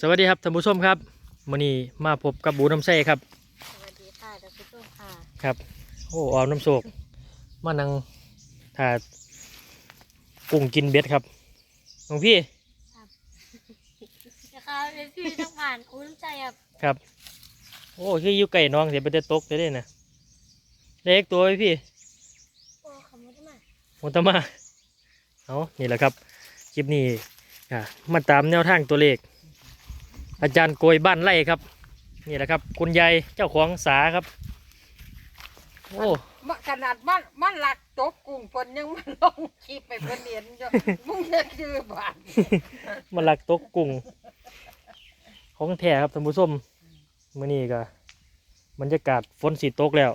สวัสดีครับท่านผู้ชมครับมื้อนี้มาพบกับบูน้ำใสครับ สวัสดีค่ะท่านผู้ชมค่ะครับ โอ้ออมน้ำโศกมานั่งถ่ากุ้งกินเบ็ดครับหลวงพี่นะคะเป็นพี่ต้องผ่านอุ้นใจแบบครับ โอ้คืออยู่ไก่น้องเดี๋ยวไปจะตกได้เลยนะเล็กตัวไว้พี่โอ้ขมุดมาโมตะมาเอานี่แหละครับคลิปนี้อะมาตามแนวทางตัวเลข อาจารย์โกยบ้านไร่ครับ นี่แหละครับ คุณยายเจ้าของสาครับ โอ้มะขนาดมันมันหลักตกกุ้งเพิ่นยังมันลงคลิปไปเพิ่นเห็นอยู่มึงจะคือบาดมาลักตกกุ้งของแท้ครับท่านผู้ชมมื่อนี้ก็บรรยากาศฝนสีตกแล้ว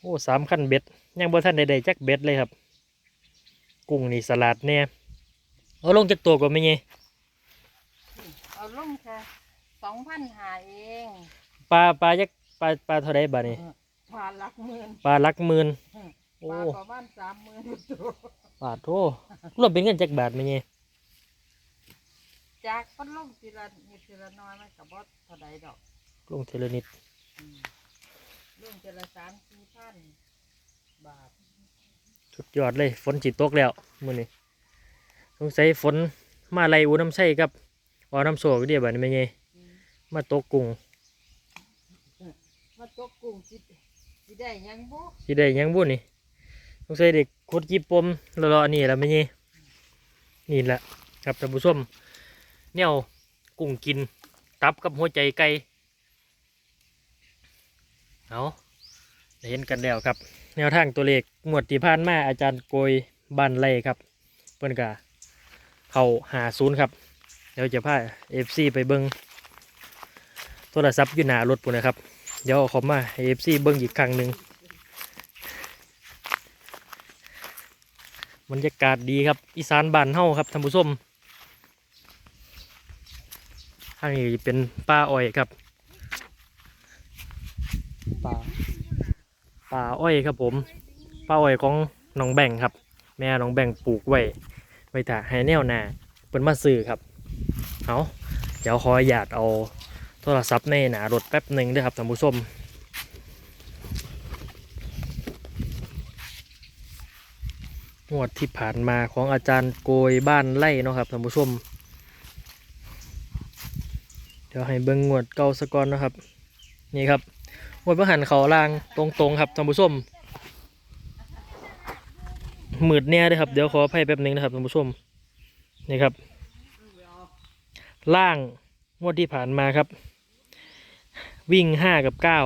โอ้สามขั้นเบ็ด ยังบ่ท่านใดๆจักเบ็ดเลยครับ กุ้งนี่สลัดแน่เอาลงจากตัวก่อนไม่ไงเอา ลงแค่สองพันหาเองปลาปลายักปลาปลาเท่าไรบ้านี่พาหลักหมื่นปลาลักหมื่นปโอ้ลาประมาณสามหมื่นตัวบาทโทรวมเป็นเงินจักบาทไม่ไงจากเพิ่นลงทีละนิดทีละน้อยมันกับบอสเท่าใดดอกลงเทเลนิดอืมลงทีละสามสี่พันบาทสุดยอดเลย ฝนสีตกแล้วมื่อนี้สงสัยฝนมาไล่อูน้ำใส่ครับ เออน้ำโซ่ไปเดียวบ้านี้ไม่ไงอืมมาตกกุ้งมาตกกุ้งสิสิได้หยังบ่สิได้หยังบุญนี่สงสัยเด็กขุดจีปมรอๆนี่แหละไม่นี่นี่แหละครับท่านผู้ชมแนวกุ้งกินตับกับหัวใจไก่เอาได้เห็นกันแล้วครับ แนวทางตัวเลขงวดที่ผ่านมาอาจารย์โกยบ้านไร่ครับ เพื่อนกะเขาหาศูนย์ครับเดี๋ยวจะพาเอฟซีไปเบิงโทรศัพท์อยู่หน้ารถปุ่นนะครับ เดี๋ยวเอาเขอมาเอฟซีเบิ้งอีกครั้งหนึ่งบรรยากาศดีครับอีสานบ้านเฮาครับท่านผู้ชมทางนี้เป็นป่าอ้อยครับป่าป่าอ้อยครับผมป่าอ้อยของน้องแบ่งครับ แม่น้องแบ่งปลูกไว้ไว้ถ่าให้แนวหน้าเป็นมาซื้อครับ เอาเดี๋ยวขออนุญาตเอาโทรศัพท์ในหนารถแป๊บหนึ่งด้วยครับท่านผู้ชมงวดที่ผ่านมาของอาจารย์โกยบ้านไร่เนาะครับท่านผู้ชม เดี๋ยวให้เบิ้งงวดเก่าสกอนนะครับ นี่ครับงวดเพื่หันเขาล่างตรงๆครับท่านผู้ชมมืดแน่เลยครับเดี๋ยวขออภัยแป๊บหนึ่งนะครับท่านผู้ชมนี่ครับ ล่างงวดที่ผ่านมาครับ วิ่งห้ากับเก้า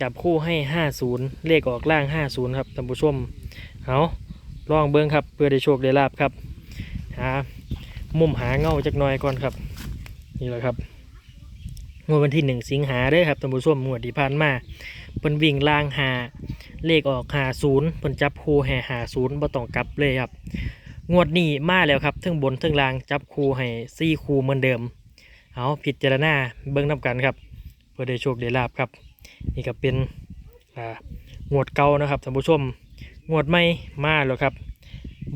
จับคู่ให้ห้าศูนย์เลขออกล่างห้าศูนย์ครับท่านผู้ชมเอาลองเบิ้งครับเพื่อได้โชคได้ลาบครับหามุมหาเงาจักหน่อยก่อนครับ นี่แหละครับงวดวันที่หนึ่งสิงหาเด้อครับท่านผู้ชมงวดที่ผ่านมาเพิ่นวิ่งล่างหาเลขออกหาศูนย์เพิ่นจับคู่ให้หาศูนย์บ่ต้องกลับเลยครับ งวดนี้มาแล้วครับทั้งบนทั้งล่างจับคู่ให้ซี่คู่เหมือนเดิม เอาพิดจารณาเบิ้งนำกันครับ เพื่อได้โชคได้ลาบครับ นี่ก็เป็นอ่างวดเก่านะครับท่านผู้ชม งวดใหม่มาแล้วครับ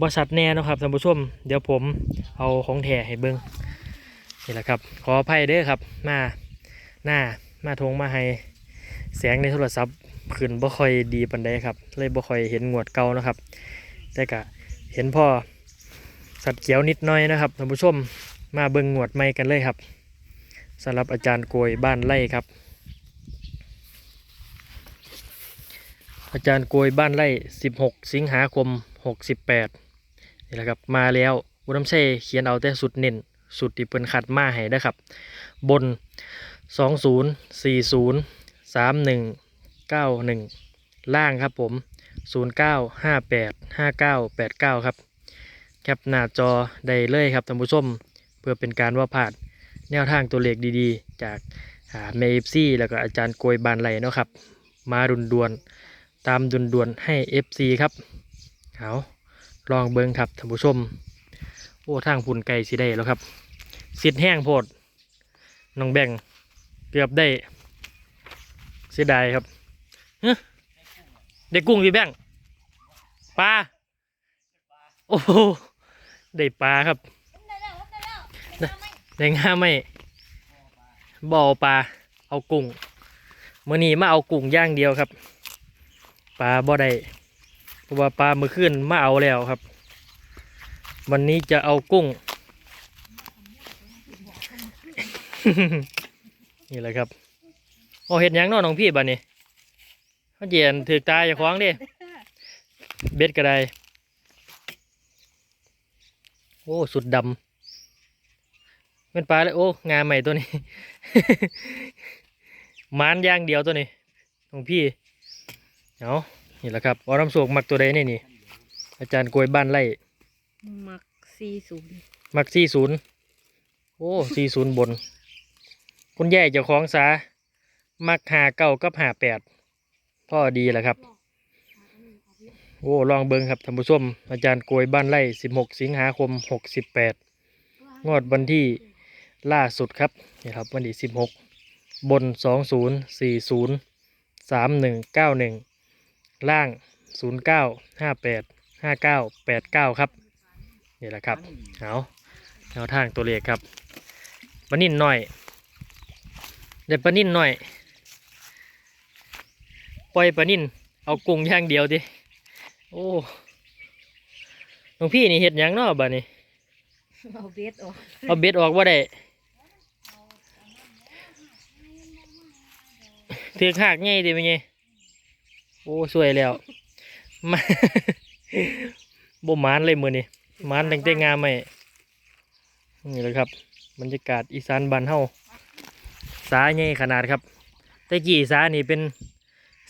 บริษัทแน่นะครับท่านผู้ชม เดี๋ยวผมเอาของแถให้เบิ้งนี่แหละครับ ขออภัยเด้อครับ มาหน้ามาทงมาให้แสงในโทรศัพท์ขึ้นบ่ค่อยดีปันใดครับ เลยบ่ค่อยเห็นงวดเก่านะครับ แต่ก็เห็นพ่อ สัตว์เขียวนิดน้อยนะครับท่านผู้ชมมาเบิ่งงวดใหม่กันเลยครับสำหรับอาจารย์โกยบ้านไร่ครับ อาจารย์โกยบ้านไร่ 16 สิงหาคม 68นี่แหละครับมาแล้วบุญน้ำเช่เขียนเอาแต่สุดเน้นสุดที่เปิ้นขัดมาให้นะครับ บน 20 40 31 91 ล่างครับผม 09 58 59 89 ครับ แคปหน้าจอได้เลยครับท่านผู้ชม เพื่อเป็นการว่าผ่านแนวทางตัวเลขดีๆ จากเมฟซี่แล้วก็อาจารย์โกยบานไหลเนาะครับ มาดุนดวนตามดุนดวนให้ FC ครับเอาลองเบิงครับท่านผู้ชม โอ้ทางพุ่นไก่สิได้แล้วครับสิทธิ์แห้งโพดน้องแบ่งเกือบได้เสียดายครับเด้กุ้งพี่แบ่งปลาโอ้โห ได้ปลาครับได้แล้วได้แล้วนะได้ง่าไม่บ่เอาปลาเอากุ้งมื้อนี้มาเอากุ้งอย่างเดียวครับปลาบ่ได้เพราะว่าปลามื้อคืนมาเอาแล้วครับ วันนี้จะเอากุ้ง นี่แหละครับโอ้เห็ดหยังเนอน้องพี่บ้านนี้เขาเจียนถือตาอย่าคว้างเดิเบ็ดก็ได้ โอ้สุดดำเป็นปลาเลยโอ้งาใหม่ตัวนี้ มานอย่างเดียวตัวนี้ของพี่เอานี่แหละครับเอาน้ำโศกมักตัวใดนี่นี่ อาจารย์กล้วยบ้านไร่มักซีศูนย์มักสี่ศูนย์โอ้สี่ศูนย์บน คุณแย่เจ้าของสามักหาเก้ากับหาแปดพ่อดีแหละครับ โอ้ลองเบิงครับท่านผู้ชมอาจารย์โกยบ้านไร่สิบหกสิงหาคมหกสิบแปดงวดวันที่ล่าสุดครับนี่ครับวันที่สิบหกบนสองศูนย์สี่ศูนย์สามหนึ่งเก้าหนึ่งล่างศูนย์เก้าห้าแปดห้าเก้าแปดเก้าครับนี่แหละครับเอาแนวทางตัวเลขครับปนิ่นหน่อยเดี๋ยวปนิ่นหน่อย ปล่อยปนิ่นเอากุ้งย่างเดียวดิ โอ้หลวงพี่นี่เห็ดหยังเนาะบ้านี้เอาเบสออกเอาเบ็ดออกว่าได้ถือกหักไงดิเป็นไงโอ้สวยแล้วมาบ่หมานเลยมือนี่หมานตั้งแต่งามไม่นี่แหละครับ บรรยากาศอีสานบ้านเฮาสาใหญ่ขนาดครับแตะกี้สานี่เป็น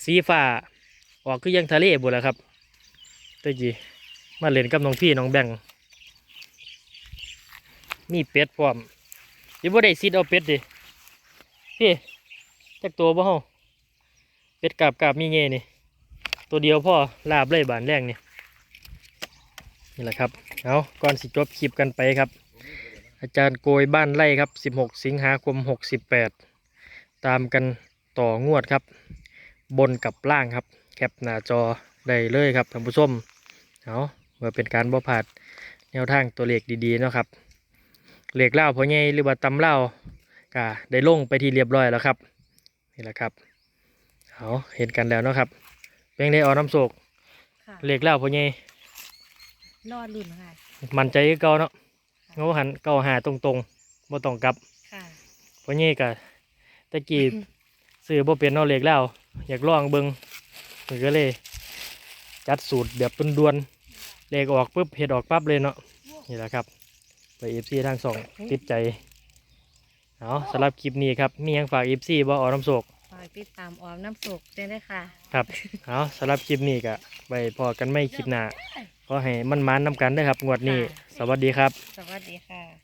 สีฟ้าออกคือยังทะเลบุแหล้วครับแตะกี้มาเล่นกับน้องพี่น้องแบงมีเป็ดพร้อมยังบ่ได้ซิดเอาเป็ดดิพี่จักตัวบ่เฮาเป็ดกาบกาบมีเงี้นี่ ตัวเดียวพ่อลาบเลยบานแรงนี่นี่แหละครับเอาก่อนสิจบคลิปกันไปครับ อาจารย์โกยบ้านไร่ครับ 16 สิงหาคม 68 ตามกันต่องวดครับ บนกับล่างครับ แคปหน้าจอได้เลยครับท่านผู้ชม เอาเมื่อเป็นการบ่ผาดแนวทางตัวเลขดีๆเนาะครับเหล็กเล่าพอไงหรือว่าตำเล่าก็ได้ลงไปที่เรียบร้อยแล้วครับ นี่แหละครับเอาเห็นกันแล้วเนาะครับเป็นได้ออกน้ำโศกค่ะเหล็กเล่าพอไงรอดรุ่นค่ะมันใจคือเก่าเนาะเงาหันเก่าหาตรงๆบ่ต้องกลับค่ะพอไงก็ตะกี้ซื้อบ่เป็นเนาะเหล็กเล่าอยากลองเบิ่งมันก็เลย จัดสูตรแบบด่วนๆ เหล็กออกปุ๊บเห็ดออกปั๊บเลยเนาะนี่แหละครับไปเอฟซีทางสองติดใจเอาสำหรับคลิปนี้ครับมีหยังฝากเอฟซีบ่ออกน้ำโศกฝากติดตามออมน้ำสุกด้วยนะคะครับเอาสำหรับคลิปนี้ก็ไปพอกันไม่คลิปหน้าก็ให้มันมานๆนำกันเด้อครับงวดนี้ สวัสดีครับ สวัสดีค่ะ